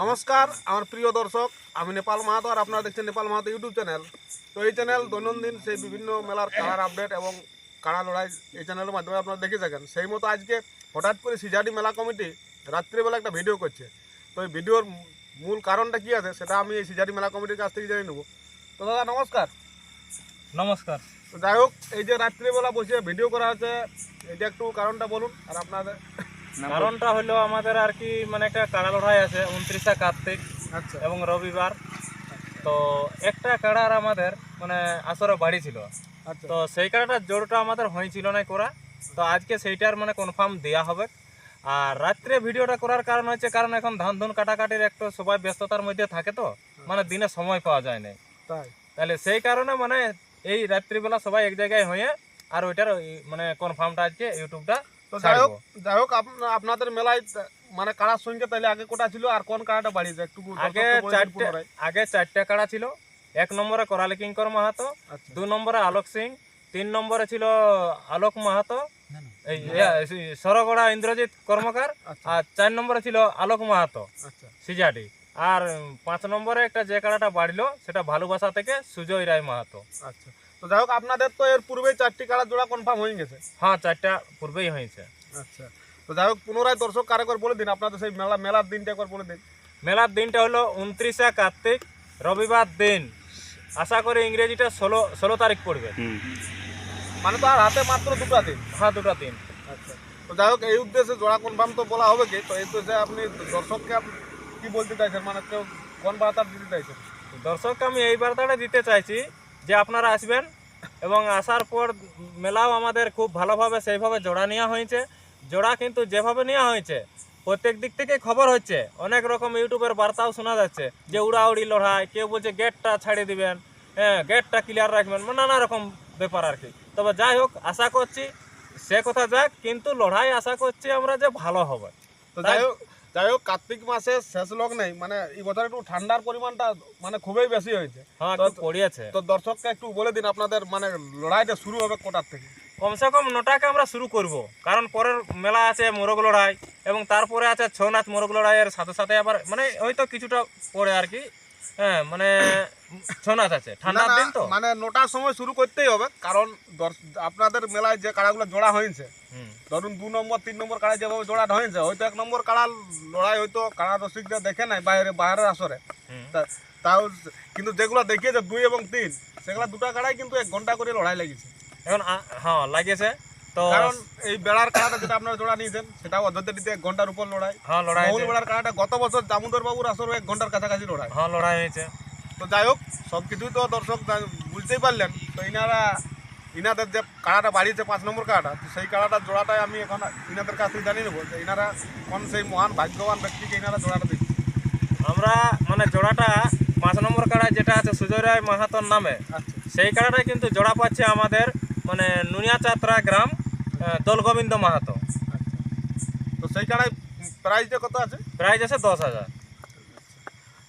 নমস্কার আমার প্রিয় দর্শক আমি নেপাল মাহাতো আর আপনারা দেখছেন নেপাল মাহাতো ইউটিউব চ্যানেল। তো এই চ্যানেল দৈনন্দিন সেই বিভিন্ন মেলার কালার আপডেট এবং কাড়া লড়াই এই চ্যানেলের মাধ্যমে আপনারা দেখে থাকেন। সেই মতো আজকে হঠাৎ করে সিজাডি মেলা কমিটি রাত্রিবেলা একটা ভিডিও করছে। তো এই ভিডিওর মূল কারণটা কি আছে সেটা আমি এই সিজাডি মেলা কমিটির কাছ থেকে জেনে নেব। তো দাদা নমস্কার। নমস্কার। যাই হোক এই যে রাত্রিবেলা বসে ভিডিও করা হচ্ছে এটা একটু কারণটা বলুন আর আপনাদের কারণটা হলো আমাদের আর কি মানে একটা কাড়া লড়াই আছে উনত্রিশে কার্তিক আচ্ছা। এবং রবিবার। তো একটা কাড়ার আমাদের মানে আসরে বাড়ি ছিল। আচ্ছা। তো সেই কাড়াটার জোরটা আমাদের হয়েছিল না করা। তো আজকে সেইটার মানে কনফার্ম দেওয়া হবে। আর রাত্রে ভিডিওটা করার কারণ হচ্ছে কারণ এখন ধান ধুন কাটাকাটির একটু সবাই ব্যস্ততার মধ্যে থাকে তো মানে দিনে সময় পাওয়া যায় না তাহলে সেই কারণে মানে এই রাত্রিবেলা সবাই এক জায়গায় হয়ে আর ওইটার মানে কনফার্মটা আজকে ইউটিউবটা তো যাই হোক যাই হোক আপনাদের মেলায় মানে কাড়ার সংখ্যা তাহলে আগে কোটা ছিল আর কোন কাড়াটা বাড়িয়েছে? একটু আগে চারটে আগে চারটে কাড়া ছিল? এক নম্বরে করালি কিঙ্কর মাহাতো আচ্ছা। দু নম্বরে আলোক সিং তিন নম্বরে ছিল আলোক মাহাতো সরগড়া ইন্দ্রজিৎ কর্মকার আচ্ছা। আর চার নম্বরে ছিল আলোক মাহাতো আচ্ছা। সিজাটি আর পাঁচ নম্বরে একটা যে কাড়াটা বাড়িলো সেটা ভালোবাসা থেকে সুজয় রায় মাহাতো। আচ্ছা। তো যাই হোক আপনাদের তো এর পূর্বেই চারটি কাড়া জোড়া কনফার্ম হয়ে গেছে। হ্যাঁ চারটা পূর্বেই হয়েছে। আচ্ছা। তো যাই হোক পুনরায় দর্শক কারেকর বলে দিন আপনাদের সেই মেলা মেলার দিনটা একবার বলে দিন। মেলার দিনটা হলো উনত্রিশে কার্তিক রবিবার দিন। আশা করি ইংরেজিটা ষোলো ষোলো তারিখ পড়বে। মানে তো আর হাতে মাত্র দুটো দিন। হ্যাঁ দুটো দিন। আচ্ছা। তো যাই হোক এই উদ্দেশ্যে জোড়া কনফার্ম তো বলা হবে কি? তো এই উদ্দেশ্যে আপনি দর্শককে কি বলতে চাইছেন? মানে কেউ কোন বার্তা দিতে চাইছেন? দর্শককে আমি এই বার্তাটা দিতে চাইছি যে আপনারা আসবেন এবং আসার পর মেলাও আমাদের খুব ভালোভাবে সেইভাবে জোড়া নেওয়া হয়েছে। জোড়া কিন্তু যেভাবে নেওয়া হয়েছে প্রত্যেক দিক থেকে খবর হচ্ছে। অনেক রকম ইউটিউবের বার্তাও শোনা যাচ্ছে যে উড়াউড়ি লড়াই কেউ বলছে গেটটা ছাড়িয়ে দিবেন হ্যাঁ গেটটা ক্লিয়ার রাখবেন মানে নানা রকম ব্যাপার আর কি। তবে যাই হোক আশা করছি সে কথা যাক কিন্তু লড়াই আশা করছি আমরা যে ভালো হবে। তো যাই হোক যাই হোক কার্তিক মাসে শেষ লোক নেই মানে এই বছর একটু ঠান্ডার পরিমাণটা মানে খুবই বেশি হয়েছে। হ্যাঁ পড়িয়েছে। তো দর্শককে একটু বলে দিন আপনাদের মানে লড়াইটা শুরু হবে কোটার থেকে। কমসে কম নটাকে আমরা শুরু করব কারণ পরের মেলা আছে মোরগ লড়াই এবং তারপরে আছে ছৌ নাচ মোরগ লড়াইয়ের সাথে সাথে আবার মানে হয়তো কিছুটা পরে আর কি হ্যাঁ মানে ছৌ নাচ আছে ঠান্ডার দিন তো? মানে নটার সময় শুরু করতেই হবে কারণ আপনাদের মেলায় যে কাড়াগুলো জোড়া হয়েছে ধরুন দু নম্বর তিন নম্বর কাড়া যেভাবে জোড়াটা হয়েছে হয়তো এক নম্বর কাড়া লড়াই হয়তো কাড়া রসিকরা দেখে নাই বাইরে বাইরের আসরে। তাও কিন্তু যেগুলো দেখিয়েছে দুই এবং তিন সেগুলো দুটা কাড়াই কিন্তু এক ঘণ্টা করে লড়াই লেগেছে। এখন হ্যাঁ লাগিয়েছে। তো কারণ এই বেড়ার কাড়াটা যেটা আপনারা জোড়া নিয়েছেন এক ঘণ্টার উপর লড়াই। হ্যাঁ লড়াই মহুল বেড়ার কাড়াটা গত বছর দামোদর বাবুর আসরে এক ঘণ্টার কাছাকাছি লড়াই। হ্যাঁ লড়াই হয়েছে। তো যাই হোক সব কিছুই তো দর্শক বুঝতেই পারলেন। তো ইনারা ইনাদের যে কাড়াটা বাড়িয়েছে পাঁচ নম্বর কাড়াটা তো সেই কাড়াটার জোড়াটাই আমি এখন ইনাদের কাছ থেকে জানিয়ে নেব যে ইনারা কোন সেই মহান ভাগ্যবান ব্যক্তিকে ইনারা জোড়াটা দিচ্ছে আমরা মানে জোড়াটা পাঁচ নম্বর কাড়ায় যেটা আছে সুজয় রায় মাহাতোর নামে আচ্ছা। সেই কাড়াটাই কিন্তু জোড়া পাচ্ছে আমাদের মানে নুনিয়াচাত্রা গ্রাম দোলগোবিন্দ মাহাতো। আচ্ছা। তো সেই কাড়ায় প্রাইসটা কত আছে? প্রাইস আছে দশ হাজার।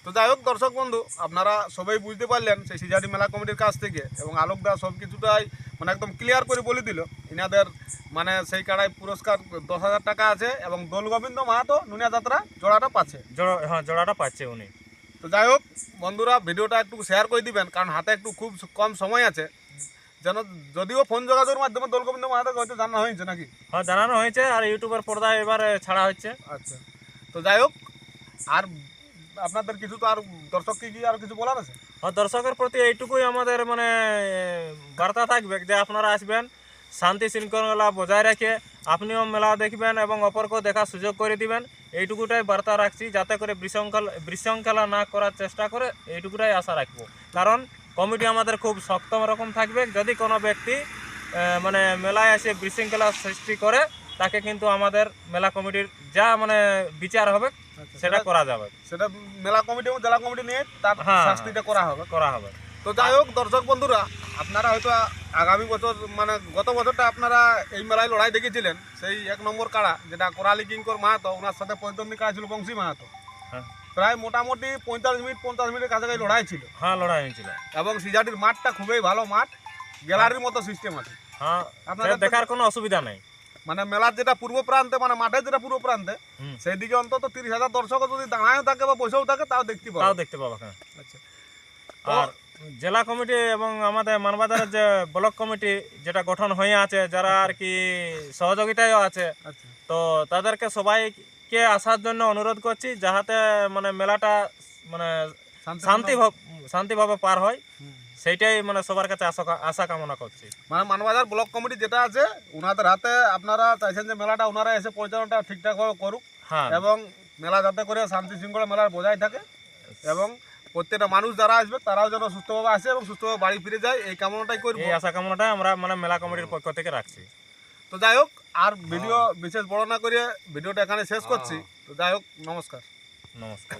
তো যাই হোক দর্শক বন্ধু আপনারা সবাই বুঝতে পারলেন সেই সিজারি মেলা কমিটির কাছ থেকে এবং আলোকদা সব কিছুটাই মানে একদম ক্লিয়ার করে বলে দিল। ইনাদের মানে সেই কাড়ায় পুরস্কার দশ হাজার টাকা আছে এবং দোল গোবিন্দ মাহাতো নুনিয়া যাত্রা জোড়াটা পাচ্ছে। জোড়া হ্যাঁ জোড়াটা পাচ্ছে উনি। তো যাই হোক বন্ধুরা ভিডিওটা একটু শেয়ার করে দিবেন কারণ হাতে একটু খুব কম সময় আছে। যেন যদিও ফোন যোগাযোগের মাধ্যমে দোল গোবিন্দ মাহাতো হয়তো জানা হয়েছে নাকি? হ্যাঁ জানানো হয়েছে আর ইউটিউবের পর্দায় এবার ছাড়া হচ্ছে আচ্ছা। তো যাই হোক আর আপনাদের কিছু তো আর দর্শককে কি আর কিছু বলার আছে? আর দর্শকের প্রতি এইটুকুই আমাদের মানে বার্তা থাকবে যে আপনারা আসবেন শান্তি শৃঙ্খলা বজায় রেখে আপনিও মেলা দেখবেন এবং অপরকেও দেখার সুযোগ করে দিবেন। এইটুকুটাই বার্তা রাখছি যাতে করে বিশৃঙ্খলা বিশৃঙ্খলা না করার চেষ্টা করে এইটুকুটাই আশা রাখব। কারণ কমিটি আমাদের খুব শক্ত রকম থাকবে। যদি কোনো ব্যক্তি মানে মেলায় এসে বিশৃঙ্খলা সৃষ্টি করে তাকে কিন্তু আমাদের মেলা কমিটির যা মানে বিচার হবে সেটা করা যাবে। সেটা মেলা কমিটি এবং জেলা কমিটি নিয়ে তার হ্যাঁ, শাস্তিটা করা হবে। করা হবে। তো যাই হোক দর্শক বন্ধুরা আপনারা হয়তো আগামী বছর মানে গত বছরটা আপনারা এই মেলায় লড়াই দেখেছিলেন সেই এক নম্বর কাড়া যেটা কোরালি কিঙ্কর মাহাতো ওনার সাথে প্রতিদ্বন্দ্বী কাড়া ছিল বংশী মাহাতো। হ্যাঁ। প্রায় মোটামুটি পঁয়তাল্লিশ মিনিট পঞ্চাশ মিনিটের কাছাকাছি লড়াই ছিল। হ্যাঁ লড়াই হয়েছিল। এবং সিজাটির মাঠটা খুবই ভালো মাঠ গ্যালারির মতো সিস্টেম আছে। হ্যাঁ আপনাদের দেখার কোনো অসুবিধা নেই। মানে মেলার যেটা পূর্ব প্রান্তে মানে মাঠের যেটা পূর্ব প্রান্তে। সেই দিকে অন্তত তিরিশ হাজার দর্শকও যদি দাঁড়ায়ও থাকে বা বসেও থাকে তাও দেখতে পাবো। তাও দেখতে পাবো হ্যাঁ। আচ্ছা। আর জেলা কমিটি এবং আমাদের মানবাজারের যে ব্লক কমিটি যেটা গঠন হয়ে আছে যারা আর কি সহযোগিতায়ও আছে আচ্ছা। তো তাদেরকে সবাইকে আসার জন্য অনুরোধ করছি যাহাতে মানে মেলাটা মানে শান্তি শান্তিভাবে পার হয়। সেইটাই মানে সবার কাছে আশা আশা কামনা করছি। মানে মানবাজার ব্লক কমিটি যেটা আছে ওনাদের হাতে আপনারা চাইছেন যে মেলাটা ওনারা এসে পরিচালনাটা ঠিকঠাক করুক হ্যাঁ। এবং মেলা যাতে করে শান্তি শৃঙ্খলা মেলার বজায় থাকে এবং প্রত্যেকটা মানুষ যারা আসবে তারাও যেন সুস্থভাবে আসে এবং সুস্থভাবে বাড়ি ফিরে যায় এই কামনাটাই করব। এই আশা কামনাটাই আমরা মানে মেলা কমিটির পক্ষ থেকে রাখছি। তো যাই হোক আর ভিডিও বিশেষ বড় না করে ভিডিওটা এখানে শেষ করছি। তো যাই হোক নমস্কার। নমস্কার